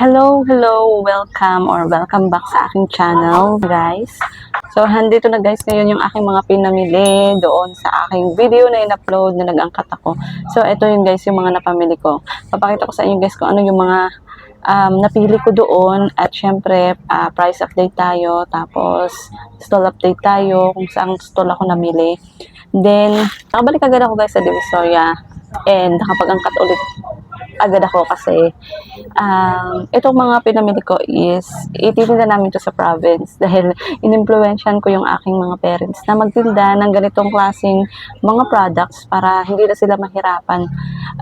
Hello, hello, welcome or welcome back sa aking channel, guys. So, handito na guys ngayon yung aking mga pinamili doon sa aking video na in-upload na nag-angkat ako. So, ito yung guys yung mga napamili ko. Papakita ko sa inyo guys kung ano yung mga um, napili ko doon at syempre ah, price update tayo tapos stall update tayo kung saan stall ako namili. Then, nakabalik agad ako guys sa Divisoria and nakapag-angkat ulit agad ako kasi um, itong mga pinamili ko is ititinda namin to sa province dahil inimpluwensyan ko yung aking mga parents na magtinda ng ganitong klaseng mga products para hindi na sila mahirapan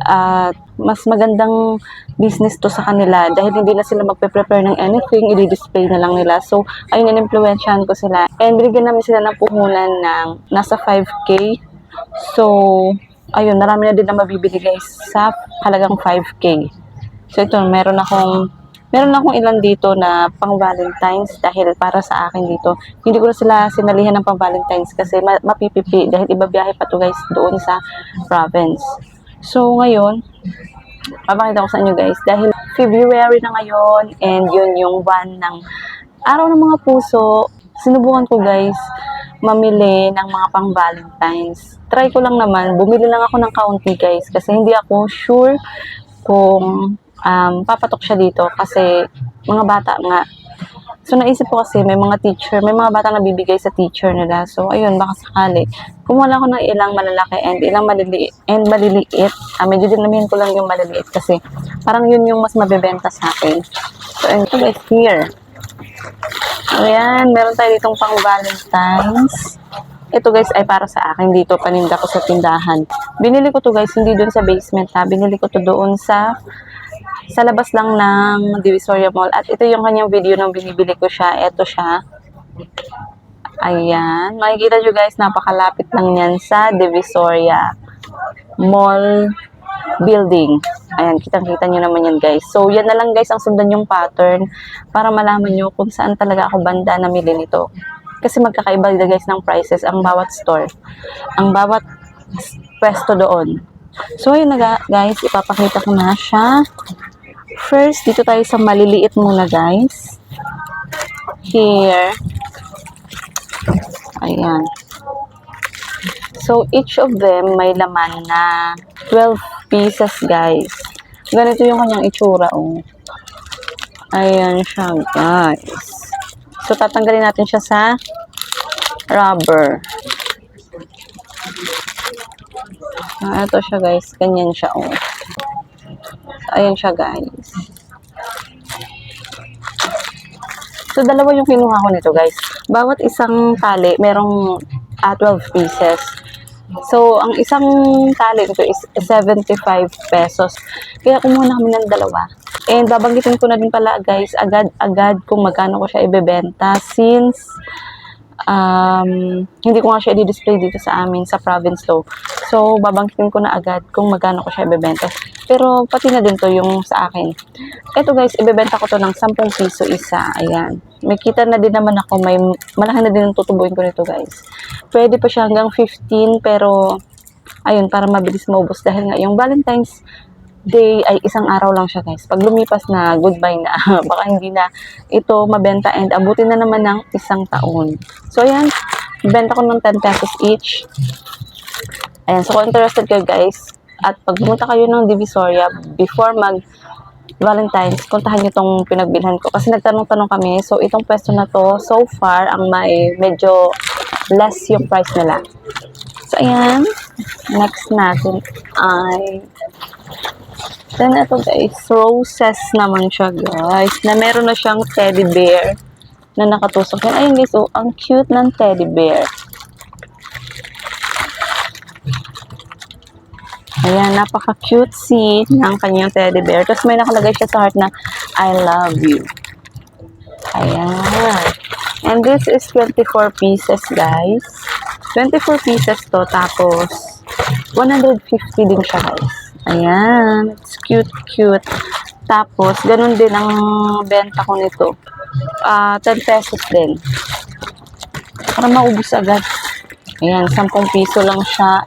at mas magandang business to sa kanila dahil hindi na sila magpe-prepare ng anything, i-display na lang nila. So, ayun, inimpluwensyahan ko sila. And binigyan namin sila ng puhunan ng nasa 5K. So, ayun, marami na din na mabibili guys sa halagang 5K. So, ito, meron akong meron akong ilan dito na pang Valentine's dahil para sa akin dito. Hindi ko na sila sinalihan ng pang Valentine's kasi ma- mapipipi dahil ibabiyahe pa to guys doon sa province. So, ngayon, papakita ko sa inyo guys dahil February na ngayon and yun yung one ng araw ng mga puso. Sinubukan ko guys mamili ng mga pang Valentine's. Try ko lang naman, bumili lang ako ng kaunti guys kasi hindi ako sure kung um, papatok siya dito kasi mga bata nga. So naisip ko kasi may mga teacher, may mga bata na bibigay sa teacher nila. So ayun, baka sakali. Kumuha ako ng ilang malalaki and ilang maliliit. And maliliit. Ah, medyo dinamihan ko lang yung maliliit kasi parang yun yung mas mabebenta sa akin. So ayun, ito guys, here. Ayan, meron tayo ditong pang Valentine's. Ito guys ay para sa akin dito, paninda ko sa tindahan. Binili ko to guys, hindi doon sa basement ha. Binili ko to doon sa sa labas lang ng Divisoria Mall. At ito yung kanyang video nung binibili ko siya. Ito siya. Ayan. Makikita nyo guys, napakalapit lang yan sa Divisoria Mall building. Ayan, kitang-kita nyo naman yan guys. So, yan na lang guys ang sundan yung pattern para malaman nyo kung saan talaga ako banda namili nito. Kasi magkakaiba guys ng prices ang bawat store. Ang bawat pwesto doon. So, ayun na guys, ipapakita ko na siya. First, dito tayo sa maliliit muna guys. Here. Ayan. So, each of them may laman na 12 pieces, guys. Ganito yung kanyang itsura, oh. Ayan siya, guys. So, tatanggalin natin siya sa rubber. Ah, ito siya, guys. Ganyan siya, oh. Ayan siya, guys. So, dalawa yung kinuha ko nito, guys. Bawat isang tali, merong ah, 12 pieces. So, ang isang tali nito is 75 pesos. Kaya kumuha kami ng dalawa. And babanggitin ko na din pala, guys, agad-agad kung magkano ko siya ibebenta since um, hindi ko nga siya i-display dito sa amin sa province law. So, babangkitin ko na agad kung magkano ko siya ibebenta. Pero, pati na din to yung sa akin. Ito guys, ibebenta ko to ng 10 piso isa. Ayan. May kita na din naman ako. May malaki na din ang tutubuin ko nito guys. Pwede pa siya hanggang 15 pero ayun, para mabilis maubos dahil nga yung Valentine's Day ay isang araw lang siya guys. Pag lumipas na, goodbye na. Baka hindi na ito mabenta and abutin na naman ng isang taon. So ayan, benta ko ng 10 pesos each. Ayan, so kung interested kayo guys, at pag pumunta kayo ng Divisoria, before mag Valentine's, puntahan nyo itong pinagbilhan ko. Kasi nagtanong-tanong kami, so itong pwesto na to, so far, ang may medyo less yung price nila. So ayan, next natin ay Then ito guys, roses naman siya guys, na meron na siyang teddy bear na nakatusok yan. Ayun guys, oh, ang cute ng teddy bear. Ayan, napaka-cutesy ng kanyang teddy bear. Tapos may nakalagay siya sa heart na, I love you. Ayan. And this is 24 pieces, guys. 24 pieces to. Tapos, 150 din siya, guys. Ayan. It's cute, cute. Tapos, ganun din ang benta ko nito. Ah, 10 pesos din. Para maubos agad. Ayan, 10 piso lang siya.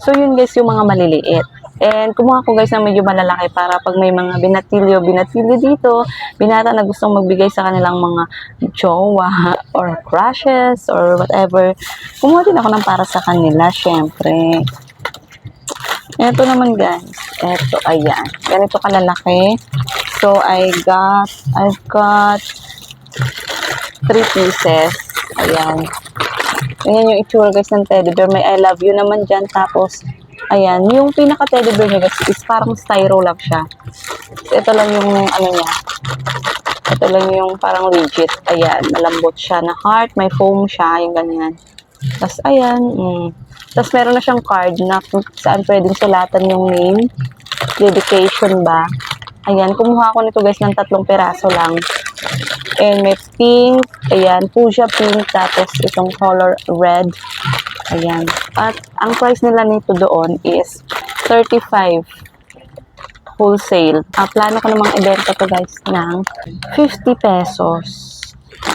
So, yun guys, yung mga maliliit. And kumuha ko guys ng medyo malalaki para pag may mga binatilyo, binatilyo dito, binata na gustong magbigay sa kanilang mga jowa or crushes or whatever. Kumuha din ako ng para sa kanila, syempre. Ito naman guys. Ito, ayan. Ganito kalalaki. So, I got, I've got three pieces. Ayan. Ayan yung itsura guys ng teddy bear. May I love you naman dyan. Tapos, ayan. Yung pinaka teddy bear niya guys is parang styro lang siya. Ito lang yung ano niya. Ito lang yung parang legit. Ayan. Malambot siya na heart. May foam siya. Yung ganyan. Tapos, ayan. Mm. Tapos, meron na siyang card na saan pwedeng sulatan yung name. Dedication ba? Ayan. Kumuha ko nito guys ng tatlong peraso lang. And may pink, ayan, fuchsia pink, tapos itong color red. Ayan. At ang price nila nito doon is 35 wholesale. Ah, plano ko namang ibenta to guys ng 50 pesos.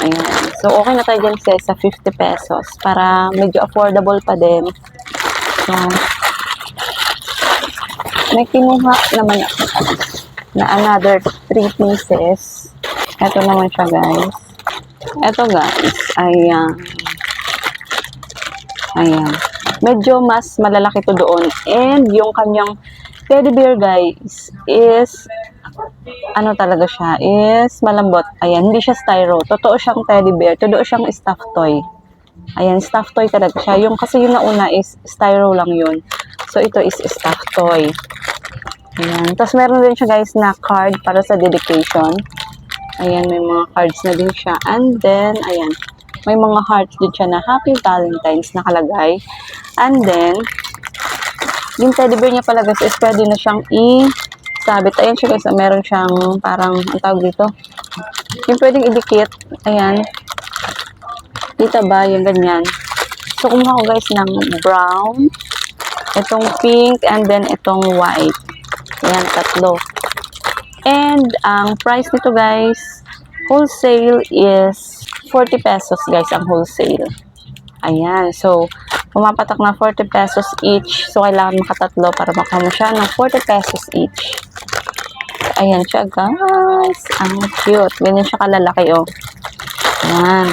Ayan. So, okay na tayo dyan sa 50 pesos para medyo affordable pa din. So, may kinuha naman ako na another 3 pieces. Ito naman siya, guys. Ito, guys. Ayan. Ayan. Medyo mas malalaki to doon. And yung kanyang teddy bear, guys, is ano talaga siya, is malambot. Ayan, hindi siya styro. Totoo siyang teddy bear. Totoo siyang stuffed toy. Ayan, stuffed toy talaga siya. Yung kasi yung nauna is styro lang yun. So, ito is stuffed toy. Ayan. Tapos, meron din siya, guys, na card para sa dedication. Ayan, may mga cards na din siya. And then, ayan, may mga hearts din siya na Happy Valentine's nakalagay. And then, yung teddy bear niya pala guys is pwede na siyang i-sabit. Ayan siya guys, meron siyang parang, ang tawag dito, yung pwedeng idikit. Ayan. Dito ba, yung ganyan. So, kumuha ko guys ng brown, itong pink, and then itong white. Ayan, tatlo. And ang price nito guys, wholesale is 40 pesos guys ang wholesale. Ayan. So, pumapatak na 40 pesos each. So, kailangan makatatlo para makuha mo siya ng 40 pesos each. Ayan siya guys. Ang cute. Ganyan siya kalalaki oh. Ayan.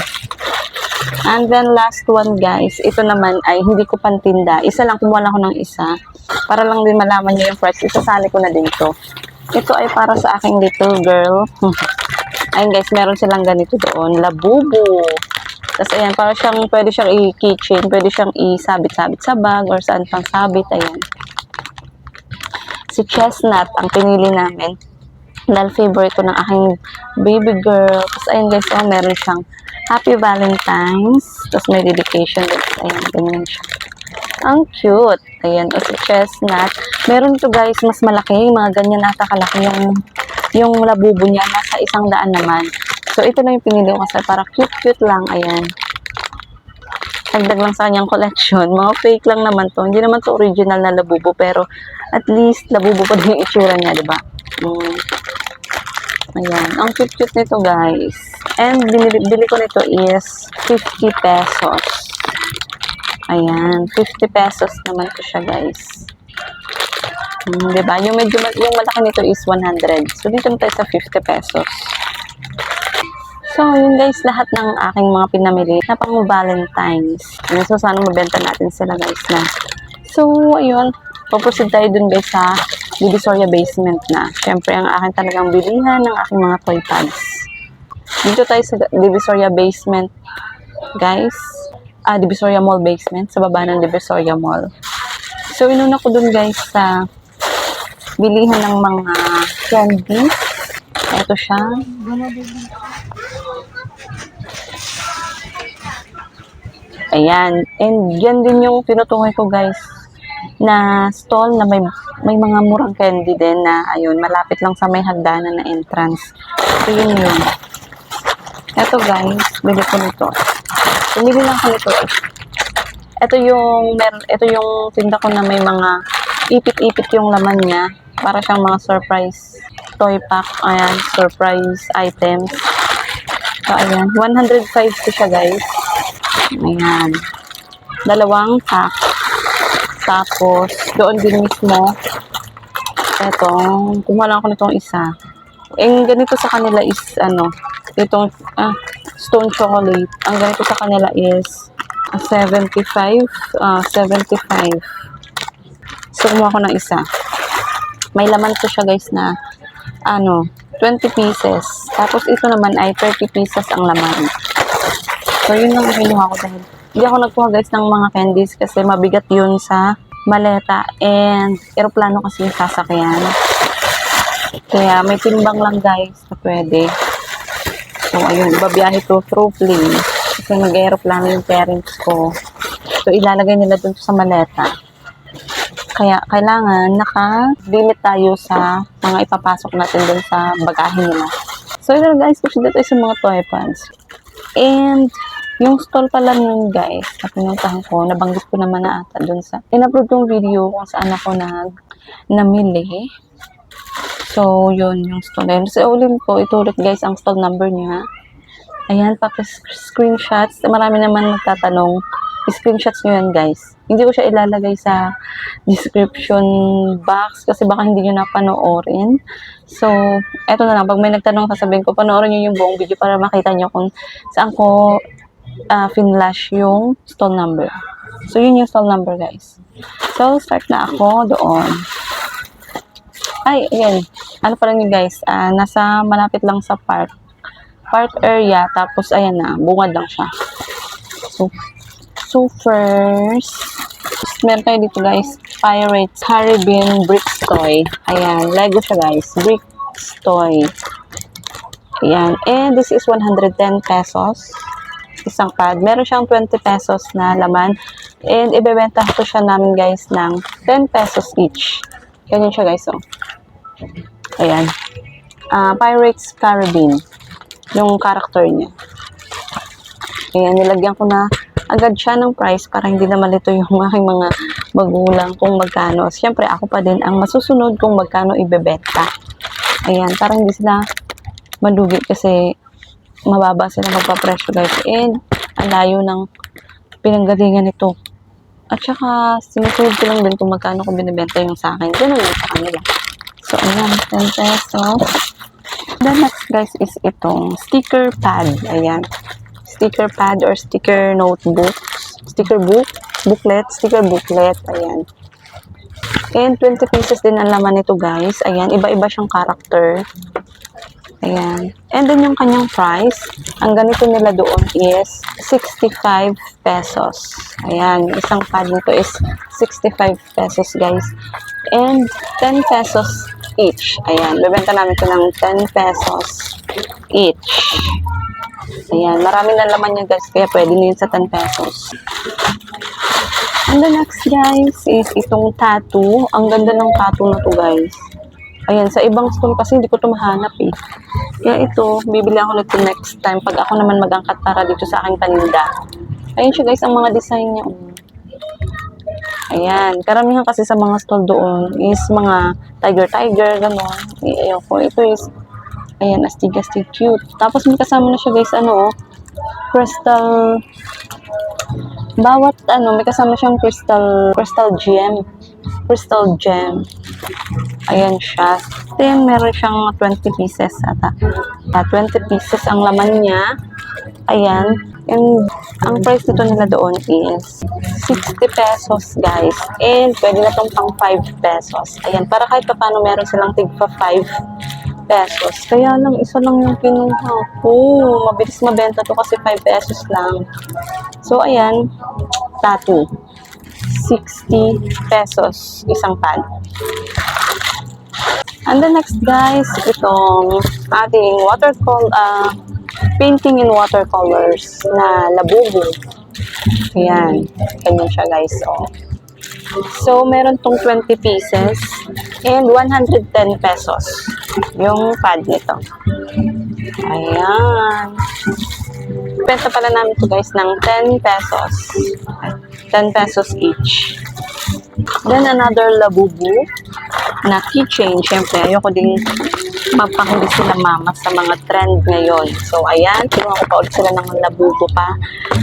And then last one guys, ito naman ay hindi ko pantinda. Isa lang, kumuha lang ako ng isa. Para lang din malaman niyo yung price. Isasali ko na din to. Ito ay para sa aking little girl. Ayun guys, meron silang ganito doon. Labubu. Tapos ayan, para siyang, pwede siyang i-keychain, pwede siyang isabit-sabit sa bag or saan pang sabit. Ayan. Si Chestnut ang pinili namin. Dahil favorite ko ng aking baby girl. Tapos ayun guys, oh, meron siyang Happy Valentine's. Tapos may dedication din. Ayan, ganyan siya. Ang cute. Ayan, o si Chestnut. Meron to guys, mas malaki. Mga ganyan nata kalaki yung, yung labubo niya. Nasa isang daan naman. So, ito na yung pinili ko kasi para cute-cute lang. Ayan. Dagdag lang sa kanyang collection. Mga fake lang naman to. Hindi naman to original na labubo. Pero, at least, labubo pa din yung itsura niya, di ba? Mm. Ayan. Ang cute-cute nito, guys. And, binili, ko nito is 50 pesos. Ayan. 50 pesos naman ko siya, guys. Hmm, 'di ba? Yung medyo yung malaki nito is 100. So dito na tayo sa 50 pesos. So, yun guys, lahat ng aking mga pinamili na pang Valentine's. Yun, so, sana mabenta natin sila guys na. So, ayun. Puproceed tayo dun guys sa Divisoria Basement na. Siyempre, ang aking talagang bilihan ng aking mga toy pads. Dito tayo sa Divisoria Basement, guys. Ah, Divisoria Mall Basement, sa baba ng Divisoria Mall. So, inuna ko dun guys sa bilihan ng mga candy. Ito siya. Ayan. And yan din yung tinutukoy ko guys na stall na may may mga murang candy din na ayun, malapit lang sa may hagdanan na entrance. So yun yun. Ito guys, bili ko nito. Bumili lang ko nito. Ito yung meron ito yung tinda ko na may mga ipit-ipit yung laman niya para siyang mga surprise toy pack. Ayan, surprise items. So, ayan. 105 ko siya, guys. Ayan. Dalawang pack. Tapos, doon din mismo, eto, kumuha lang ako nitong isa. Ang ganito sa kanila is, ano, itong ah, stone chocolate. Ang ganito sa kanila is ah, 75. ah 75. So, kumuha ko ng isa. May laman to siya guys na ano, 20 pieces. Tapos ito naman ay 30 pieces ang laman. So, yun lang ang kinuha ko dahil hindi ako nagkuha guys ng mga candies kasi mabigat yun sa maleta and aeroplano kasi yung sasakyan. Kaya may timbang lang guys na pwede. So, ayun, babiyahe to through plane. Kasi mag-aeroplano yung parents ko. So, ilalagay nila dun sa maleta. Kaya, kailangan naka-limit tayo sa mga ipapasok natin dun sa bagahe nila. So, yun guys, kasi dito sa mga toy pants. And, yung stall pala nun guys, na pinuntahan ko, nabanggit ko naman na ata dun sa, in-upload kong video kung saan ako nag, namili. So, yun, yung stall na yun. So, ulit ko, ito ulit guys, ang stall number niya. Ayan, pa-screenshots. Marami naman nagtatanong. Screenshots nyo yan, guys. Hindi ko siya ilalagay sa description box kasi baka hindi nyo napanoorin. So, eto na lang. Pag may nagtanong, sasabihin ko, panoorin nyo yung buong video para makita nyo kung saan ko uh, finlash yung stall number. So, yun yung stall number, guys. So, start na ako doon. Ay, again, ano pa lang yun guys, ah, nasa malapit lang sa park. Park area, tapos ayan na, bungad lang siya. So, so first, meron tayo dito guys, Pirates Caribbean Bricks Toy. Ayan, Lego siya guys, Bricks Toy. Ayan, and this is 110 pesos. Isang pad. Meron siyang 20 pesos na laman. And ibebenta ko siya namin guys ng 10 pesos each. Ganyan siya guys, oh. Ayan. Ah, Pirates Caribbean. Yung character niya. Ayan, nilagyan ko na agad siya ng price para hindi na malito yung aking mga magulang kung magkano. Siyempre, ako pa din ang masusunod kung magkano ibebenta. Ayan, para hindi sila malugi kasi mababa sila magpapresyo guys. And, ang layo ng pinanggalingan nito. At saka, sinusunod ko lang din kung magkano ko binibenta yung sa akin. Ganun lang sa kanila. So, ayan, 10 pesos. The next, guys, is itong sticker pad. Ayan. Sticker pad or sticker notebook. Sticker book. Booklet. Sticker booklet. Ayan. And 20 pieces din ang laman nito, guys. Ayan, iba-iba siyang character. Ayan. And then yung kanyang price, ang ganito nila doon is 65 pesos. Ayan, isang pad nito is 65 pesos guys. And 10 pesos each. Ayan, bebenta namin ito ng 10 pesos each. Ayan, marami na laman niya guys, kaya pwede na yun sa 10 pesos. And the next guys is itong tattoo. Ang ganda ng tattoo na to guys. Ayan, sa ibang store kasi hindi ko ito mahanap eh. Kaya ito, bibili ako nito next time pag ako naman mag-angkat para dito sa aking paninda. Ayan siya guys, ang mga design niya. oh. Ayan, karamihan kasi sa mga stall doon is mga tiger-tiger, gano'n. Eh, ayoko, ito is, ayan, astig-astig cute. Tapos may kasama na siya guys, ano oh, crystal, bawat ano, may kasama siyang crystal, crystal gem. Crystal gem. Ayan siya. Then, meron siyang 20 pieces ata. Ah, 20 pieces ang laman niya. Ayan. And, ang price nito nila doon is 60 pesos, guys. And, pwede na tong pang 5 pesos. Ayan. Para kahit pa paano meron silang tigpa 5 pesos. Kaya lang, isa lang yung kinuha ko. Mabilis mabenta to kasi 5 pesos lang. So, ayan. Tattoo. 60 pesos isang pad. And the next guys, itong ating watercolor, uh, painting in watercolors na labubo. Ayan. Ganyan siya guys. So, so meron tong 20 pieces and 110 pesos yung pad nito. Ayan. Benta pala namin to guys ng 10 pesos. 10 pesos each. Then another labubu na keychain. Siyempre, ayoko din magpahuli sila mama sa mga trend ngayon. So, ayan, kinuha ko pa ulit sila ng labubo pa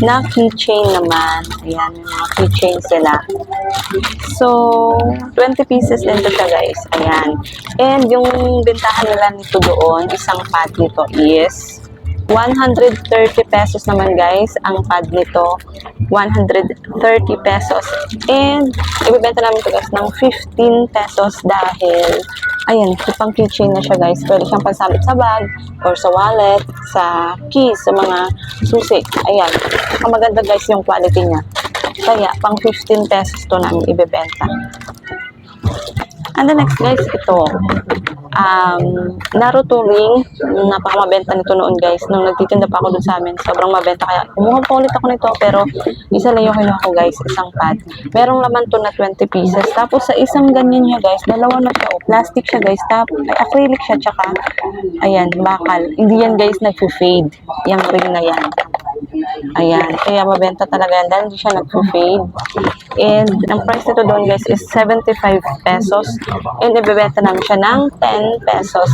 na keychain naman. Ayan, mga keychain sila. So, 20 pieces din to guys. Ayan. And yung bintahan nila nito doon, isang pad nito is 130 pesos naman guys ang pad nito. 130 pesos. And ibibenta namin ito guys ng 15 pesos dahil ayan, pang keychain na siya guys. Pwede siyang pansabit sa bag or sa wallet sa keys, sa mga susi. Ayan, ang maganda guys yung quality niya. Kaya pang 15 pesos to namin ibibenta and the next guys ito um, Naruto ring. Napakamabenta nito noon guys. Nung nagtitinda pa ako dun sa amin, sobrang mabenta. Kaya kumuha pa ulit ako nito. Pero isa lang yung kinuha ko guys, isang pad. Merong laman to na 20 pieces. Tapos sa isang ganyan niya guys, dalawa na siya. Oh, plastic siya guys. Tapos ay acrylic siya. Tsaka, ayan, bakal. Hindi yan guys nag-fade. Yung ring na yan. Ayan. Kaya mabenta talaga yan dahil hindi siya nag-fade. And ang price nito doon guys is 75 pesos. And ibebenta namin siya ng 10 pesos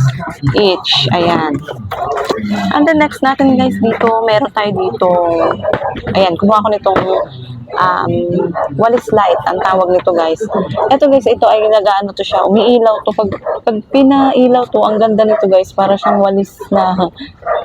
each. Ayan. And the next natin guys dito, meron tayo dito. Ayan, kumuha ko nitong um, walis light ang tawag nito guys. Ito guys, ito ay nagaano to siya, umiilaw to. Pag, pag pinailaw to, ang ganda nito guys, para siyang walis na,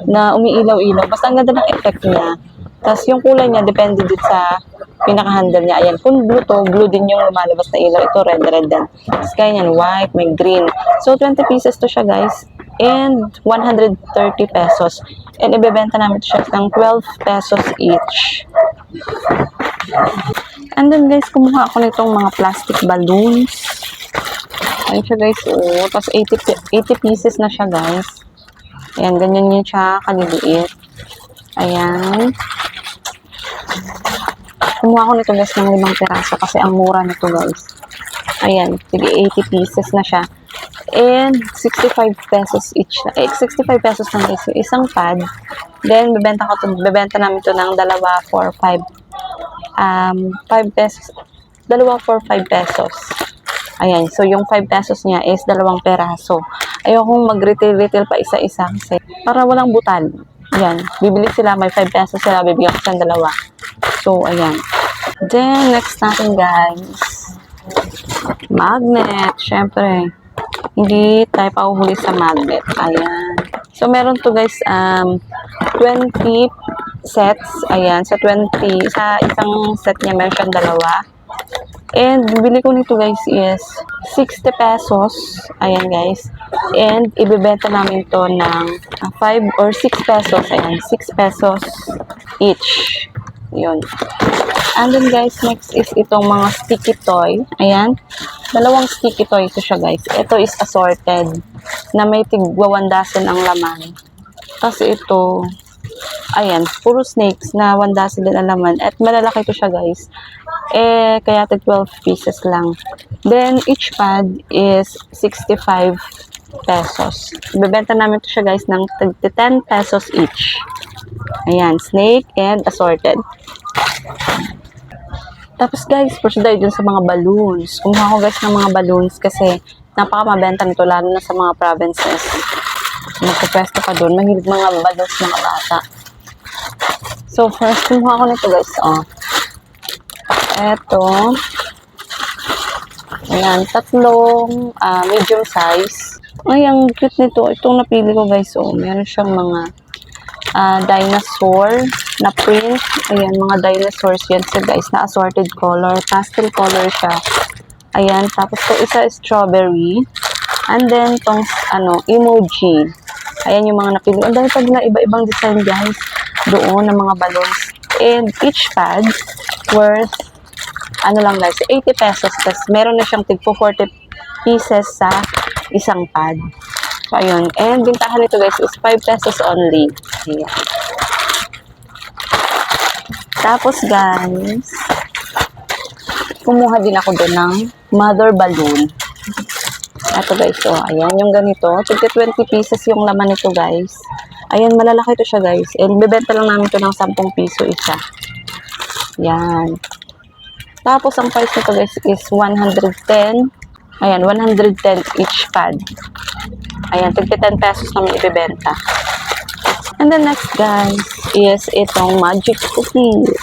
na umiilaw-ilaw. Basta ang ganda ng effect niya. Tapos yung kulay niya, depende din sa pinaka-handle niya. Ayan, kung blue to, blue din yung lumalabas na ilaw. Ito, red, red din. Tapos kaya white, may green. So, 20 pieces to siya, guys. And 130 pesos. And ibebenta namin to siya ng 12 pesos each. And then, guys, kumuha ako nitong mga plastic balloons. Ayan siya, guys. Oh, tapos 80, pi- 80 pieces na siya, guys. Ayan, ganyan yun siya, kaliliit. Ayan. Kumuha ko nito guys ng limang piraso kasi ang mura nito guys. Ayan, sige 80 pieces na siya. And 65 pesos each na. Eh, 65 pesos lang guys yung isang pad. Then, bebenta ko to, bebenta namin to ng dalawa for 5 um, 5 pesos. Dalawa for 5 pesos. Ayan, so yung 5 pesos niya is dalawang peraso. Ayokong mag-retail-retail pa isa-isa kasi para walang butal. Ayan, bibili sila, may 5 pesos sila, bibigyan ko siyang dalawa. So, ayan. Then, next natin guys, magnet. Syempre, hindi tayo pauhuli sa magnet. Ayan. So, meron to guys, um, 20 sets. Ayan, sa 20, sa isang set niya, meron siyang dalawa. And, bibili ko nito guys is 60 pesos. Ayan guys. And, ibebenta namin to ng ah, 5 or 6 pesos. Ayan, 6 pesos each. Yun. And then guys, next is itong mga sticky toy. Ayan. Dalawang sticky toy ito siya guys. Ito is assorted na may tigwa 1 dozen ang laman. Kasi ito, ayan, puro snakes na 1 dozen din ang laman. At malalaki ito siya guys. Eh, kaya tig 12 pieces lang. Then, each pad is 65 pesos. Bebenta namin ito siya guys ng tig 10 pesos each. Ayan, snake and assorted. Tapos guys, push tayo dun sa mga balloons. Kumuha ko guys ng mga balloons kasi napakamabenta nito lalo na sa mga provinces. Magpapwesto ka doon. Mahilig mga balloons mga bata. So first, kumuha ko nito guys. Oh. Eto. Ayan, tatlong ah, medium size. Ay, ang cute nito. Itong napili ko guys. Oh, meron siyang mga ah, dinosaur na print. Ayan, mga dinosaurs yan siya guys, na assorted color. Pastel color siya. Ayan, tapos to isa is strawberry. And then, tong ano, emoji. Ayan yung mga napili. Ang dami pag na iba-ibang design guys. Doon ng mga balloons. And each pad worth ano lang guys, 80 pesos. Tapos meron na siyang tigpo 40 pieces sa isang pad. So, ayun. And bintahan nito guys is 5 pesos only. Ayan. Tapos guys, kumuha din ako doon ng mother balloon. Ito guys, so ayan yung ganito. Tigka 20 pieces yung laman nito guys. Ayan, malalaki to siya guys. And bebenta lang namin to ng 10 piso isa. Yan. Tapos ang price nito guys is 110 Ayan, 110 each pad. Ayan, tigti 10 pesos namin ibebenta. And then next guys is itong magic cookies.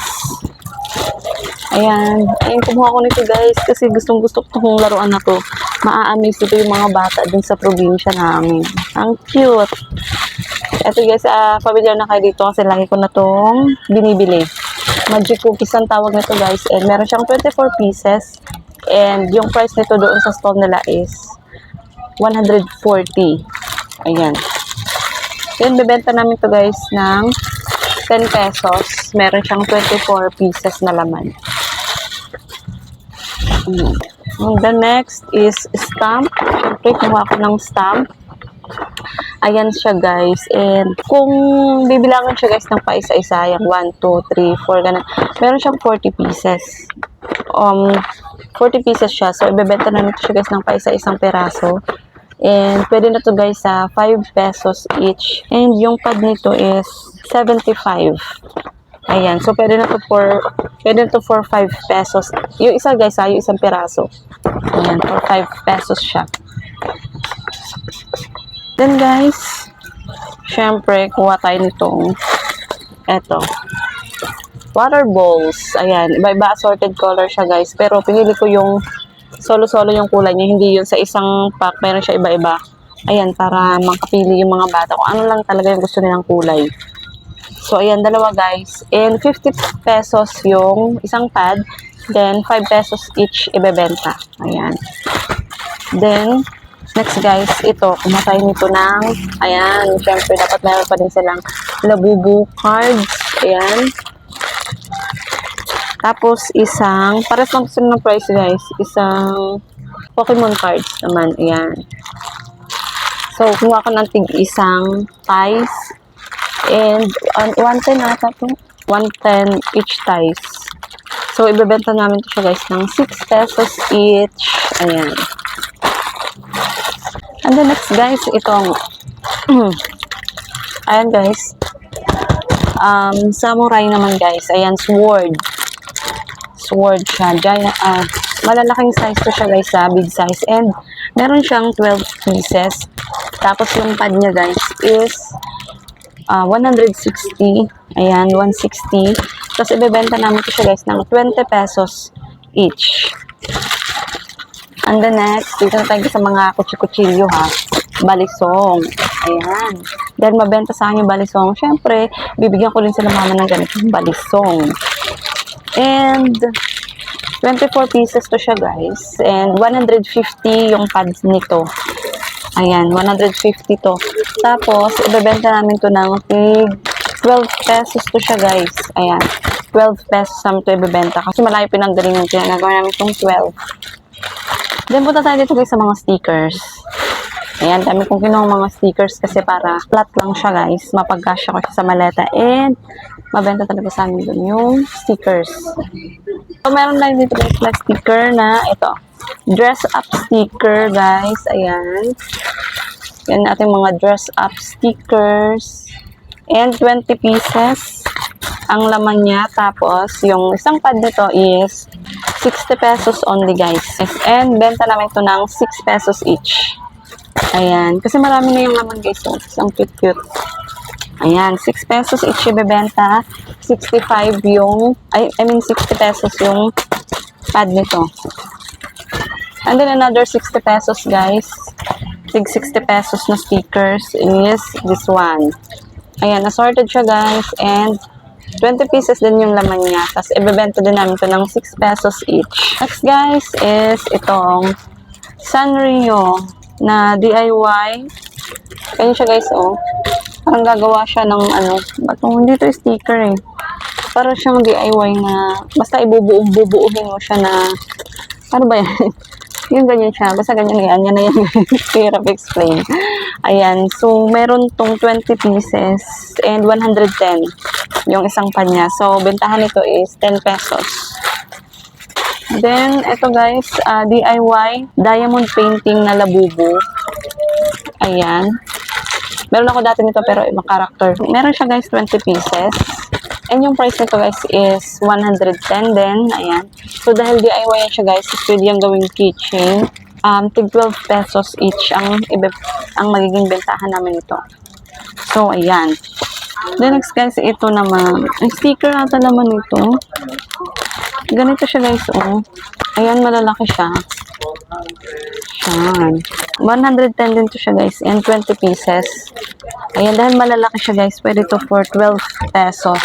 Ayan, ayun kumuha ko nito guys kasi gustong gusto ko itong laruan na to. Maa-amaze ito yung mga bata dun sa probinsya namin. Ang cute. Ito guys, ah, familiar na kayo dito kasi lagi ko na itong binibili. Magic cookies ang tawag nito guys. And meron siyang 24 pieces. And yung price nito doon sa stall nila is 140. Ayan. Yun, bebenta namin to guys ng 10 pesos. Meron siyang 24 pieces na laman. Mm. And the next is stamp. Siyempre, kumuha ko ng stamp. Ayan siya guys. And kung bibilangan siya guys ng paisa-isa, yung 1, 2, 3, 4, ganun. Meron siyang 40 pieces. Um, 40 pieces siya. So, ibebenta namin ito siya guys ng paisa-isang peraso. And pwede na to guys sa 5 pesos each. And yung pad nito is 75. Ayan. So, pwede na to for, pwede na to for 5 pesos. Yung isa guys ha, yung isang peraso. Ayan, for 5 pesos siya. Then guys, syempre, kuha tayo nitong eto. Water bowls. Ayan, iba-iba assorted color siya guys. Pero pinili ko yung solo-solo yung kulay niya. Hindi yun sa isang pack. Meron siya iba-iba. Ayan, para makapili yung mga bata. Kung ano lang talaga yung gusto nilang kulay. So, ayan, dalawa guys. And 50 pesos yung isang pad. Then, 5 pesos each ibebenta. Ayan. Then, next guys, ito, kumatay nito ng, ayan, syempre, dapat meron pa din silang labubu cards. Ayan. Tapos, isang, pares lang ng price guys. Isang Pokemon cards naman. Ayan. So, kumuha ko ng tig isang ties. And, uh, 110 ata to. 110 each ties. So, ibebenta namin to siya guys ng 6 pesos each. Ayan. And then next guys, itong ayan guys. Um, samurai naman guys. Ayan, sword. Sword siya. Giant, ah, malalaking size to siya guys sa big size. And meron siyang 12 pieces. Tapos yung pad niya guys is ah, 160. Ayan, 160. Tapos ibebenta namin to siya guys ng 20 pesos each. And the next, dito na tayo sa mga kutsi-kutsilyo ha. Balisong. Ayan. Dahil mabenta sa akin yung balisong, syempre, bibigyan ko rin sila mama ng ganitong balisong. And, 24 pieces to siya guys. And 150 yung pads nito. Ayan, 150 to. Tapos, ibebenta namin to ng tig 12 pesos to siya guys. Ayan, 12 pesos namin to ibebenta. Kasi malayo pinanggalingan ko. Nagawa namin itong 12. Then, punta tayo dito guys sa mga stickers. Ayan, dami kong kinuha mga stickers kasi para flat lang siya guys. Mapagkasya ko siya sa maleta. And, mabenta talaga sa amin dun yung stickers. So, meron na dito guys na sticker na ito. Dress up sticker guys. Ayan. Yan ating mga dress up stickers. And 20 pieces ang laman niya. Tapos, yung isang pad nito is 60 pesos only guys. And benta namin ito ng 6 pesos each. Ayan. Kasi marami na yung laman guys. So, ang cute-cute. Ayan. 6 pesos each ibebenta. 65 yung, I, I mean 60 pesos yung pad nito. And then another 60 pesos guys. Tig 60 pesos na stickers is this one. Ayan. Assorted siya guys. And 20 pieces din yung laman niya. Tapos, ibebenta din namin ito ng 6 pesos each. Next, guys, is itong Sanrio na DIY. Kaya siya, guys, oh. Parang gagawa siya ng ano. Ba't hindi to sticker, eh. Parang siyang DIY na, basta ibubuong bubuuhin mo siya na, ano ba yan? yung ganyan siya. Basta ganyan yan. Yan na yan. Hirap explain. Ayan. So, meron tong 20 pieces and 110 yung isang panya. So, bentahan nito is 10 pesos. Then, ito guys, ah, DIY diamond painting na labubo. Ayan. Meron ako dati nito pero ibang character. Meron siya guys 20 pieces. And yung price nito guys is 110 din. Ayan. So dahil DIY siya guys, pwede yung gawing keychain. um, tig 12 pesos each ang, ang magiging bentahan namin ito. So, ayan. Then next guys, ito naman. Ang sticker ata naman ito. Ganito siya guys, oh. Ayan, malalaki siya. Yan. 110 din to siya guys. And 20 pieces. Ayan, dahil malalaki siya guys, pwede to for 12 pesos.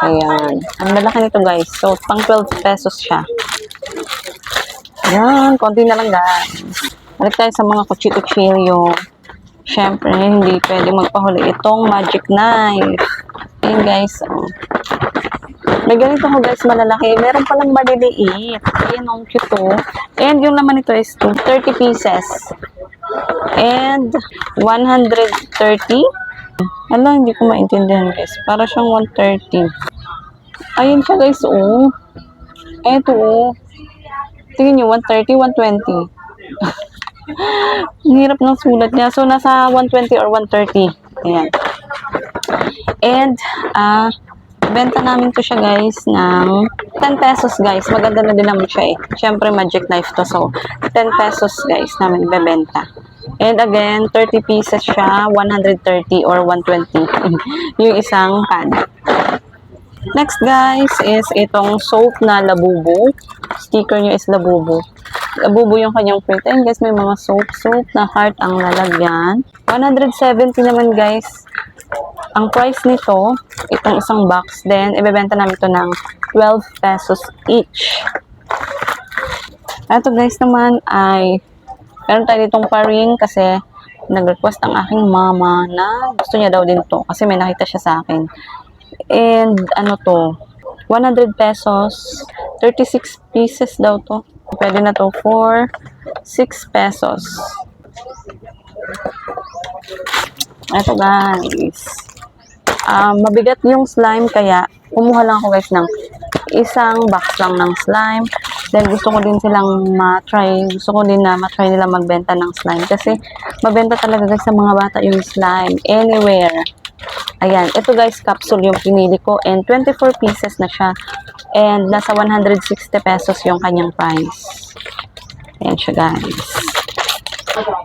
Ayan. Ang malaki nito guys. So, pang 12 pesos siya. Ayan, konti na lang guys. Balik tayo sa mga kuchito-chilyo. Siyempre, hindi pwede magpahuli itong magic knife. Ayan guys, oh. May ganito ko guys, malalaki. Meron palang maliliit. Ayan, ang cute oh. And yung laman nito is to 30 pieces. And 130. Ala, hindi ko maintindihan guys. Para siyang 130. Ayun siya guys, oh. Eto, oh. Tingin nyo, 130, 120. Ang hirap ng sulat niya. So, nasa 120 or 130. Ayan. And, ah, benta namin to siya guys ng 10 pesos guys. Maganda na din naman siya eh. Siyempre, magic knife to. So, 10 pesos guys namin ibebenta. And again, 30 pieces siya, 130 or 120 yung isang pad. Next guys is itong soap na labubo. Sticker nyo is labubo. Labubo yung kanyang print. Ayun guys, may mga soap. Soap na heart ang lalagyan. 170 naman guys. Ang price nito, itong isang box, then ibebenta namin ito ng 12 pesos each. Ito guys naman ay meron tayo ditong paring kasi nag-request ang aking mama na gusto niya daw din to kasi may nakita siya sa akin. And ano to, 100 pesos, 36 pieces daw to. Pwede na to for 6 pesos. Ito guys. Um, mabigat yung slime kaya kumuha lang ako guys ng isang box lang ng slime. Then gusto ko din silang ma-try, gusto ko din na ma-try nila magbenta ng slime kasi mabenta talaga guys sa mga bata yung slime anywhere. Ayan, ito guys capsule yung pinili ko and 24 pieces na siya and nasa 160 pesos yung kanyang price. Ayan siya guys.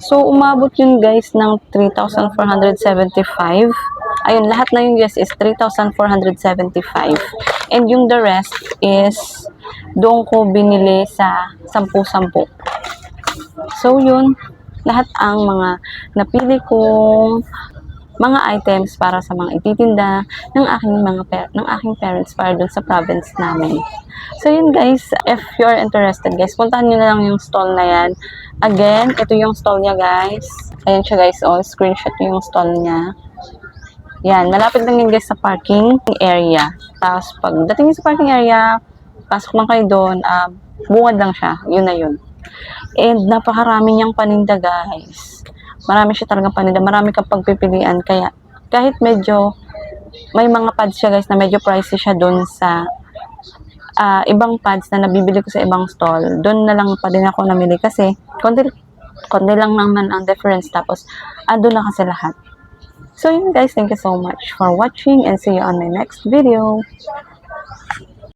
So, umabot yun guys ng 3,475. Ayun, lahat na yun guys is 3,475. And yung the rest is doon ko binili sa 10-10. So, yun. Lahat ang mga napili kong mga items para sa mga ititinda ng aking mga ng aking parents para dun sa province namin. So yun guys, if you're interested guys, puntahan niyo na lang yung stall na yan. Again, ito yung stall niya guys. Ayan siya guys, oh, screenshot yung stall niya. Yan, malapit lang yun guys sa parking area. Tapos pagdating sa parking area, pasok lang kayo doon, ah, bungad lang siya. Yun na yun. And napakarami niyang paninda guys. Marami siya talagang paninda. Marami kang pagpipilian. Kaya kahit medyo may mga pads siya guys na medyo pricey siya doon sa ah, ibang pads na nabibili ko sa ibang stall. Doon na lang pa din ako namili kasi konti, konti lang naman ang difference. Tapos ando na kasi lahat. So yun guys, thank you so much for watching and see you on my next video.